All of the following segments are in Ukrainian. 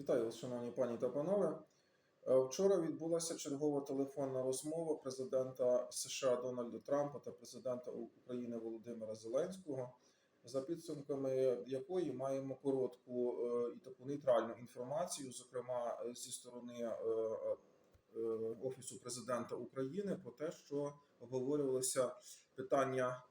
Вітаю вас, шановні пані та панове. Е, Вчора відбулася чергова телефонна розмова президента США Дональда Трампа та президента України Володимира Зеленського, за підсумками якої маємо коротку е, і таку нейтральну інформацію, зокрема е, зі сторони Офісу президента України, про те, що обговорювалося питання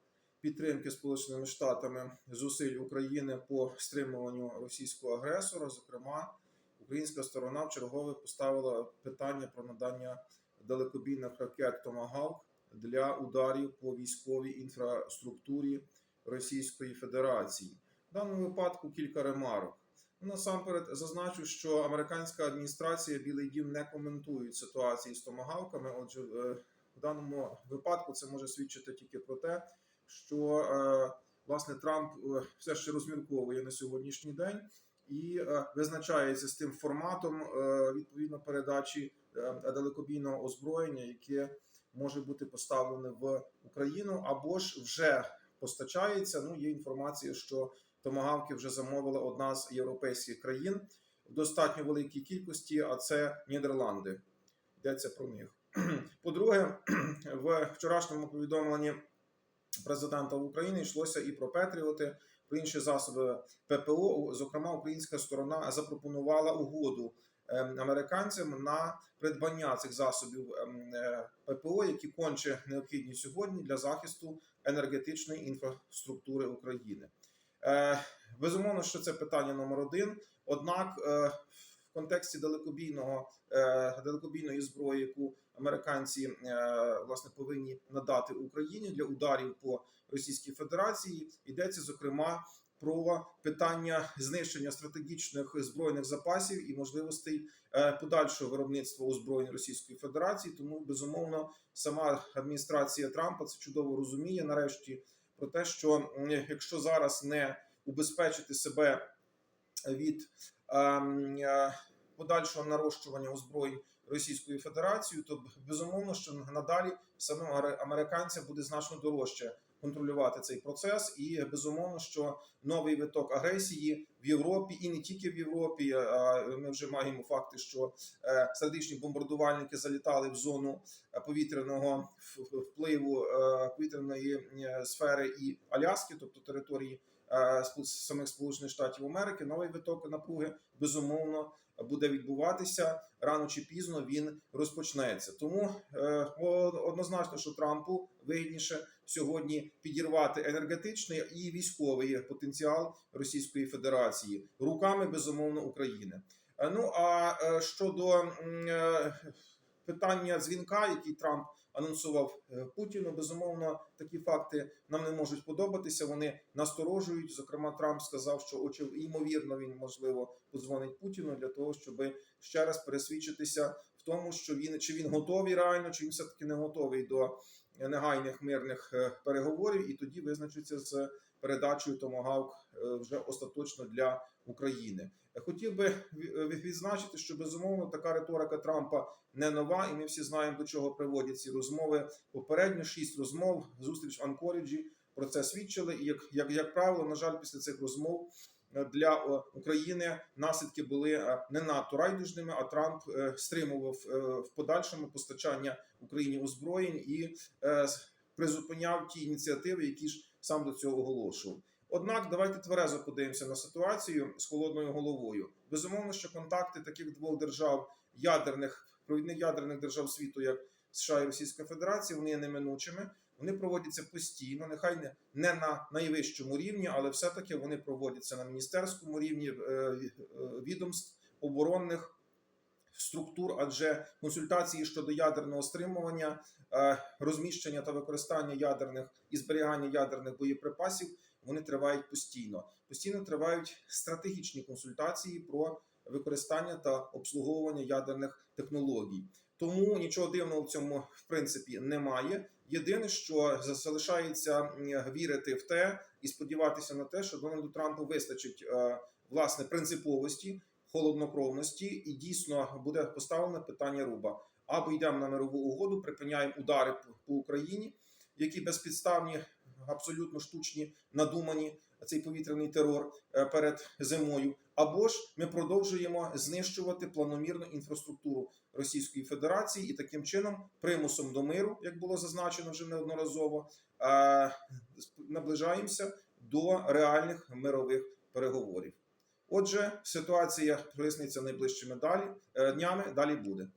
підтримки Сполученими Штатами зусиль України по стримуванню російського агресора, зокрема. Українська сторона в чергове поставила питання про надання далекобійних ракет Томагавк для ударів по військовій інфраструктурі Російської Федерації. В даному випадку кілька ремарок. Насамперед зазначу, що американська адміністрація Білий Дім не коментують ситуації з томагавками. Отже, е, в даному випадку це може свідчити тільки про те, що е, власне Трамп е, все ще розмірковує на сьогоднішній день і е, визначається з тим форматом е, відповідно передачі е, далекобійного озброєння, яке може бути поставлене в Україну, або ж вже постачається. Ну є інформація, що томагавки вже замовила одна з європейських країн в достатньо великій кількості, а це Нідерланди. Йдеться про них. По-друге, в вчорашньому повідомленні президента України йшлося і про Петріоти, про інші засоби ППО. Зокрема, українська сторона запропонувала угоду ем, американцям на придбання цих засобів ем, е, ППО, які конче необхідні сьогодні для захисту енергетичної інфраструктури України. Е, Безумовно, що це питання номер один. Однак, е, контексті далекобійного е, далекобійної зброї, яку американці е, власне повинні надати Україні для ударів по Російській Федерації, йдеться зокрема про питання знищення стратегічних збройних запасів і можливостей е, подальшого виробництва озброєнь Російської Федерації. Тому безумовно сама адміністрація Трампа це чудово розуміє. Нарешті про те, що якщо зараз не убезпечити себе від ем, е, подальшого нарощування озброєнь Російською Федерацією, то безумовно, що надалі самим американцям буде значно дорожче контролювати цей процес, і безумовно, що новий виток агресії в Європі і не тільки в Європі. А ми вже маємо факти, що е, стратегічні бомбардувальники залітали в зону е, повітряного впливу е, повітряної е, сфери і Аляски, тобто території е, самих Сполучених Штатів Америки. Новий виток напруги безумовно буде відбуватися рано чи пізно. Він розпочнеться. Тому е, однозначно, що Трампу вигідніше сьогодні підірвати енергетичний і військовий потенціал Російської Федерації руками безумовно України. Е, Ну а е, щодо е, питання дзвінка, який Трамп анонсував е, Путіну, безумовно, такі факти нам не можуть подобатися. Вони насторожують. Зокрема, Трамп сказав, що очев- ймовірно він можливо подзвонить Путіну для того, щоб ще раз пересвідчитися в тому, що він чи він готовий реально, чи він все таки не готовий до негайних мирних е, переговорів, і тоді визначиться з передачею Томагавк е, вже остаточно для України. Е, Хотів би ві- відзначити, що безумовно така риторика Трампа не нова, і ми всі знаємо, до чого приводять ці розмови. Попередньо шість розмов, зустріч в Анкоріджі про це свідчили. І як, як, як правило, на жаль, після цих розмов е, для е, України наслідки були е, не надто райдужними, а Трамп е, стримував е, в подальшому постачання Україні озброєнь і е, призупиняв ті ініціативи, які ж сам до цього оголошував. Однак, давайте тверезо подивимося на ситуацію з холодною головою. Безумовно, що контакти таких двох держав ядерних провідних ядерних держав світу, як США і Російська Федерація, вони є неминучими. Вони проводяться постійно, нехай не, не на найвищому рівні, але все-таки вони проводяться на міністерському рівні е, е, відомств оборонних структур, адже консультації щодо ядерного стримування, е, розміщення та використання ядерних і зберігання ядерних боєприпасів вони тривають постійно. Постійно тривають стратегічні консультації про використання та обслуговування ядерних технологій. Тому нічого дивного в цьому в принципі немає. Єдине, що залишається вірити в те і сподіватися на те, що Дональду Трампу вистачить е, власне принциповості, холоднокровності, і дійсно буде поставлене питання руба. Або йдемо на мирову угоду, припиняємо удари по Україні, які безпідставні, абсолютно штучні, надумані, цей повітряний терор е, перед зимою, або ж ми продовжуємо знищувати планомірну інфраструктуру Російської Федерації і таким чином примусом до миру, як було зазначено вже неодноразово, е, наближаємося до реальних мирових переговорів. Отже, ситуація проясниться найближчими далі е, днями. Далі буде.